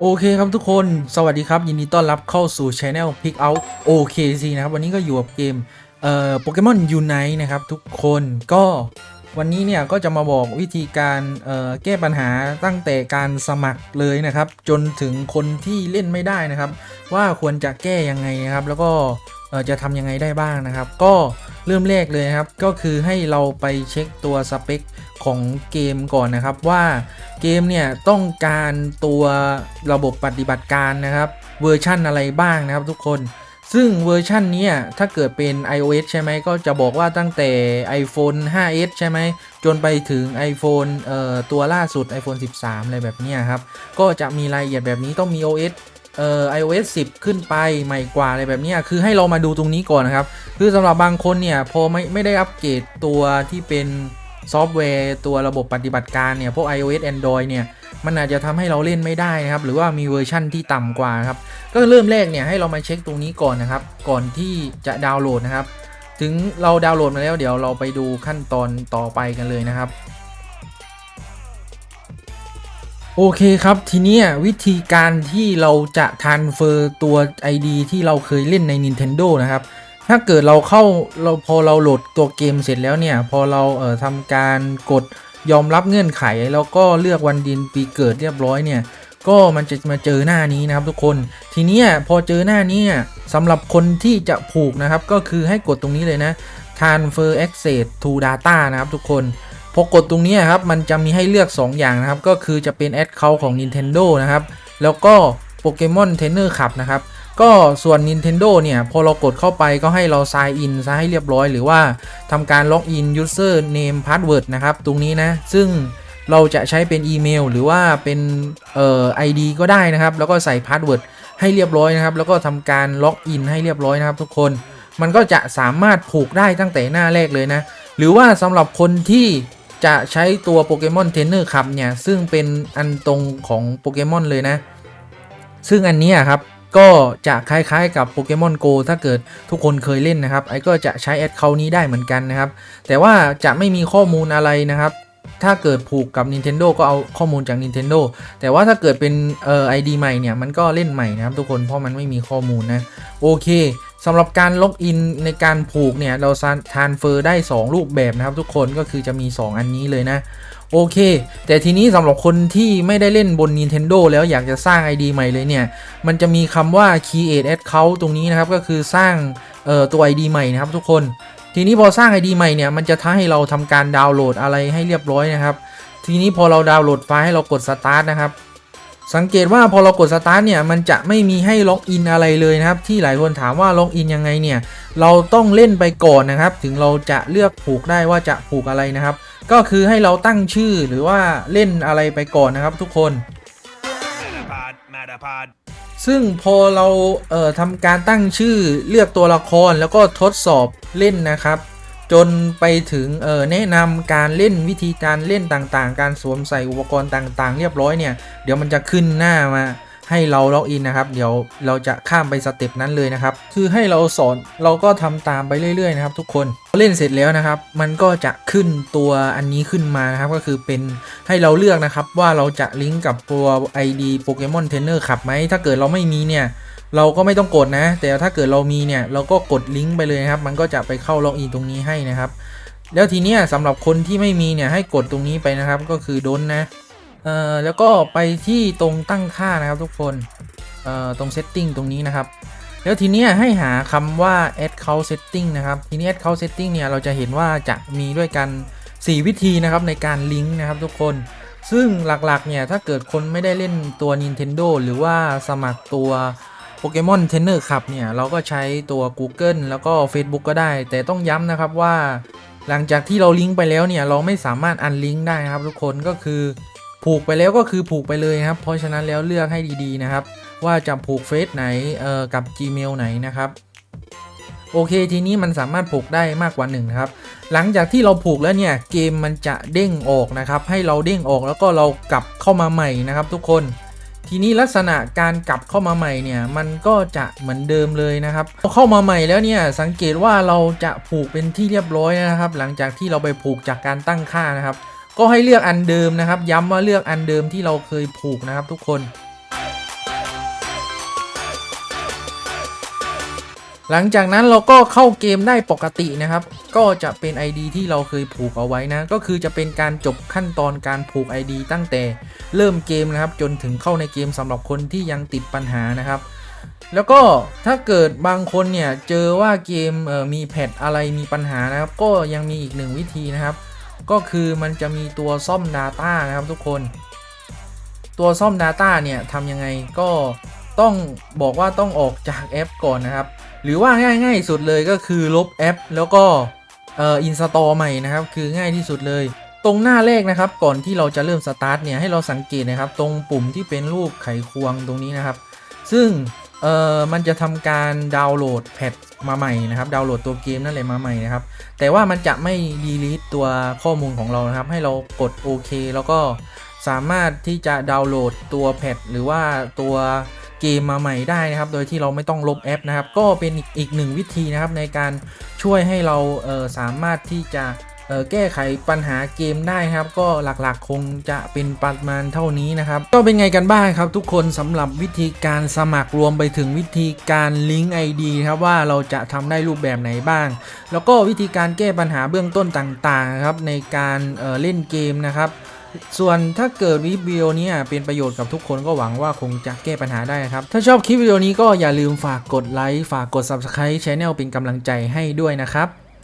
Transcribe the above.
โอเคครับทุกคนสวัสดีครับ ยินดีต้อนรับเข้าสู่ Channel Pick Out OKC นะครับ วันนี้ก็อยู่กับเกมเอ่อโปเกมอนยูไนนะครับ ทุกคนก็วันนี้เนี่ยก็จะมาบอกวิธีการเอ่อแก้ปัญหาตั้งแต่การสมัครเลยนะครับ จนถึงคนที่เล่นไม่ได้นะครับ ว่าควรจะแก้ยังไงนะครับ แล้วก็เอ่อจะทำยังไงได้บ้างนะครับ ก็ เริ่มแรกเลยครับ ก็คือให้เราไปเช็คตัวสเปคของเกมก่อนนะครับว่าเกมเนี่ยต้องการตัวระบบปฏิบัติการนะครับเวอร์ชั่นอะไรบ้างนะครับทุกคน ซึ่งเวอร์ชันนี้ถ้าเกิดเป็น iOS ใช่ไหมก็จะบอกว่าตั้งแต่ iPhone 5s ใช่ไหมจนไปถึง iPhone เอ่อตัวล่าสุด iPhone 13 อะไรแบบนี้ครับ ก็จะมีรายละเอียดแบบนี้ต้องมี OS เอ่อ iOS 10 ขึ้นไปใหม่กว่าอะไรแบบนี้คือให้เรามาดูตรงนี้ก่อนนะครับ คือสำหรับบางคนเนี่ยพอไม่ไม่ได้อัปเกรดตัวที่เป็นซอฟต์แวร์ตัวระบบปฏิบัติการเนี่ยพวก iOS Android เนี่ยมันอาจจะทำให้เราเล่นไม่ได้นะครับ หรือว่ามีเวอร์ชั่นที่ต่ำกว่าครับ ก็เริ่มแรกเนี่ยให้เรามาเช็คตรงนี้ก่อนนะครับ ก่อนที่จะดาวน์โหลดนะครับ ถึงเราดาวน์โหลดมาแล้วเดี๋ยวเราไปดูขั้นตอนต่อไปกันเลยนะครับ โอเคครับทีนี้วิธีการที่เราจะทานเฟอร์ตัว ID ที่เราเคยเล่นใน Nintendo นะครับ ถ้าเกิดเราเข้าเราพอเราโหลดตัวเกมเสร็จแล้วเนี่ย พอเราเอ่อทำการกดยอมรับเงื่อนไข แล้วก็เลือกวันดินปีเกิดเรียบร้อยเนี่ย ก็มันจะมาเจอหน้านี้นะครับทุกคน ทีนี้พอเจอหน้านี้สำหรับคนที่จะผูกนะครับ ก็คือให้กดตรงนี้เลยนะ transfer access to data นะครับทุกคน พอกดตรงนี้ครับมันจะมีให้เลือก 2 อย่างนะครับ ก็คือจะเป็น Account ของ Nintendo นะครับ แล้วก็ Pokemon Trainer Club นะครับ ก็ส่วน Nintendo เนี่ย พอเรากดเข้าไปก็ให้เรา sign in ซะให้เรียบร้อย หรือว่าทำการล็อกอิน user name password นะครับ ตรงนี้นะ ซึ่งเราจะใช้เป็นอีเมล หรือว่าเป็นเอ่อ ID ก็ได้นะครับ แล้วก็ใส่ password ให้เรียบร้อยนะครับ แล้วก็ทำการล็อกอินให้เรียบร้อยนะครับ ทุกคน มันก็จะสามารถผูกได้ตั้งแต่หน้าแรกเลยนะ หรือว่าสำหรับคนที่ จะใช้ตัวโปเกมอนเทรนเนอร์ครับเนี่ย ซึ่งเป็นอันตรงของโปเกมอนเลยนะ ซึ่งอันนี้ครับก็จะคล้ายๆกับโปเกมอนโกถ้าเกิดทุกคนเคยเล่นนะครับ ไอ้ก็จะใช้แอดเคานี้ได้เหมือนกันนะครับ แต่ว่าจะไม่มีข้อมูลอะไรนะครับ ถ้าเกิดผูกกับ Nintendo ก็เอาข้อมูลจาก Nintendo แต่ว่าถ้าเกิดเป็นเอ่อ ID ใหม่เนี่ย มันก็เล่นใหม่นะครับทุกคนเพราะมันไม่มีข้อมูลนะ โอเค สำหรับการล็อกอินในการผูกเนี่ยเราทานเฟอร์ได้ 2 รูปแบบนะครับ ทุกคนก็คือจะมี 2 อันนี้เลยนะ โอเค แต่ทีนี้สำหรับคนที่ไม่ได้เล่นบน Nintendo แล้วอยากจะสร้าง ID ใหม่เลยเนี่ย มันจะมีคำว่า create account ตรงนี้นะครับ ก็คือสร้างเอ่อตัว ID ใหม่นะครับทุกคน ทีนี้พอสร้าง ID ใหม่เนี่ย มันจะท้าให้เราทำการดาวน์โหลดอะไรให้เรียบร้อยนะครับ ทีนี้พอเราดาวน์โหลดไฟล์ให้เรากด start นะครับ สังเกตว่าพอเรากด start เนี่ยมันจะไม่มีให้ล็อกอินอะไรเลยนะครับ ที่หลายคนถามว่าล็อกอินยังไงเนี่ย เราต้องเล่นไปก่อนนะครับ ถึงเราจะเลือกผูกได้ว่าจะผูกอะไรนะครับ ก็คือให้เราตั้งชื่อหรือว่าเล่นอะไรไปก่อนนะครับทุกคนซึ่งพอเราเอ่อทำการตั้งชื่อเลือกตัวละครแล้วก็ทดสอบเล่นนะครับ จนไปถึงเออแนะนำการเล่นวิธีการเล่นต่างๆ การสวมใส่อุปกรณ์ต่างๆ เรียบร้อยเนี่ย เดี๋ยวมันจะขึ้นหน้ามา ให้เราล็อกอินนะครับ เดี๋ยวเราจะข้ามไปสเต็ปนั้นเลยนะครับ คือให้เราสอนเราก็ทำตามไปเรื่อยๆนะครับ ทุกคนเล่นเสร็จแล้วนะครับ มันก็จะขึ้นตัวอันนี้ขึ้นมานะครับ ก็คือเป็นให้เราเลือกนะครับว่าเราจะลิงก์กับตัว ID Pokemon Trainer ขับไหมถ้าเกิดเราไม่มีเนี่ยเราก็ไม่ต้องกดนะ แต่ถ้าเกิดเรามีเนี่ยเราก็กดลิงก์ไปเลยนะครับ มันก็จะไปเข้าล็อกอินตรงนี้ให้นะครับ แล้วทีเนี้ยสำหรับคนที่ไม่มีเนี่ยให้กดตรงนี้ไปนะครับ ก็คือดนนะ เอ่อแล้วก็ไปที่ตรงตั้งค่านะครับทุกคนเอ่อตรง setting ตรงนี้นะครับ แล้วทีนี้ให้หาคำว่า account setting นะครับ ทีนี้ account setting เนี่ยเราจะเห็นว่าจะมีด้วยกัน 4 วิธีนะครับในการลิงก์นะครับทุกคนซึ่งหลักๆ เนี่ย ถ้าเกิดคนไม่ได้เล่นตัว Nintendo หรือว่าสมัครตัว Pokemon Trainer ขับเนี่ย เราก็ใช้ตัว Google แล้วก็ Facebook ก็ได้ แต่ต้องย้ำนะครับว่า หลังจากที่เราลิงก์ไปแล้วเนี่ย เราไม่สามารถอันลิงก์ได้นะครับทุกคนก็คือ ผูกไปแล้วก็คือผูกไปเลยนะครับ เพราะฉะนั้นแล้วเลือกให้ดีๆนะครับ ว่าจะผูกเฟซไหนเอ่อกับ Gmail ไหนนะครับโอเคทีนี้มันสามารถผูกได้มากกว่า1นะครับหลังจากที่เราผูกแล้วเนี่ยเกมมันจะเด้งออกนะครับ ให้เราเด้งออกแล้วก็เรากลับเข้ามาใหม่นะครับ ทุกคน ทีนี้ลักษณะการกลับเข้ามาใหม่เนี่ยมันก็จะเหมือนเดิมเลยนะครับพอเข้ามาใหม่แล้วเนี่ยสังเกตว่าเราจะผูกเป็นที่เรียบร้อยนะครับ หลังจากที่เราไปผูกจากการตั้งค่านะครับ ก็ให้เลือกอันเดิมนะครับ ย้ำว่าเลือกอันเดิมที่เราเคยผูกนะครับทุกคน หลังจากนั้นเราก็เข้าเกมได้ปกตินะครับ ก็จะเป็น ID ที่เราเคยผูกเอาไว้นะ ก็คือจะเป็นการจบขั้นตอนการผูก ID ตั้งแต่เริ่มเกมนะครับ จนถึงเข้าในเกมสำหรับคนที่ยังติดปัญหานะครับแล้วก็ถ้าเกิดบางคนเนี่ยเจอว่าเกมมีแพทอะไรมีปัญหานะครับ ก็ยังมีอีกหนึ่งวิธีนะครับ ก็คือมันจะมีตัวซ่อม Data นะครับทุกคน ตัวซ่อม Data เนี่ยทำยังไงก็ต้องบอกว่าต้องออกจากแอปก่อนนะครับ หรือว่าง่าย ๆ สุดเลยก็คือลบแอป แล้วก็เอ่ออินสตอลใหม่นะครับ คือง่ายที่สุดเลย ตรงหน้าแรกนะครับ ก่อนที่เราจะเริ่มสตาร์ทเนี่ยให้เราสังเกตนะครับ ตรงปุ่มที่เป็นรูปไขควงตรงนี้นะครับ ซึ่ง เอ่อมันจะทำการดาวน์โหลดแพทมาใหม่นะครับ ดาวน์โหลดตัวเกมนั่นแหละมาใหม่นะครับ แต่ว่ามันจะไม่ดีลิทตัวข้อมูลของเรานะครับ ให้เรากดโอเคแล้วก็สามารถที่จะดาวน์โหลดตัวแพทหรือว่าตัวเกมมาใหม่ได้นะครับ โดยที่เราไม่ต้องลบแอปนะครับ ก็เป็นอีกหนึ่งวิธีนะครับในการช่วยให้เราเอ่อสามารถที่จะ แก้ไขปัญหาเกมได้ครับ ก็หลักๆคงจะเป็นประมาณเท่านี้นะครับ ก็เป็นไงกันบ้างครับ ทุกคนสำหรับวิธีการสมัครรวมไปถึงวิธีการลิงก์ ID ครับว่าเราจะทำได้รูปแบบไหนบ้าง แล้วก็วิธีการแก้ปัญหาเบื้องต้นต่างๆครับในการเเล่นเกมนะครับส่วนถ้าเกิดวิดีโอนี้เป็นประโยชน์กับทุกคนก็หวังว่าคงจะแก้ปัญหาได้นะครับ ถ้าชอบคลิปวิดีโอนี้ก็อย่าลืมฝากกดไลค์ ฝากกด Subscribe Channel เป็นกำลังใจให้ด้วยนะครับ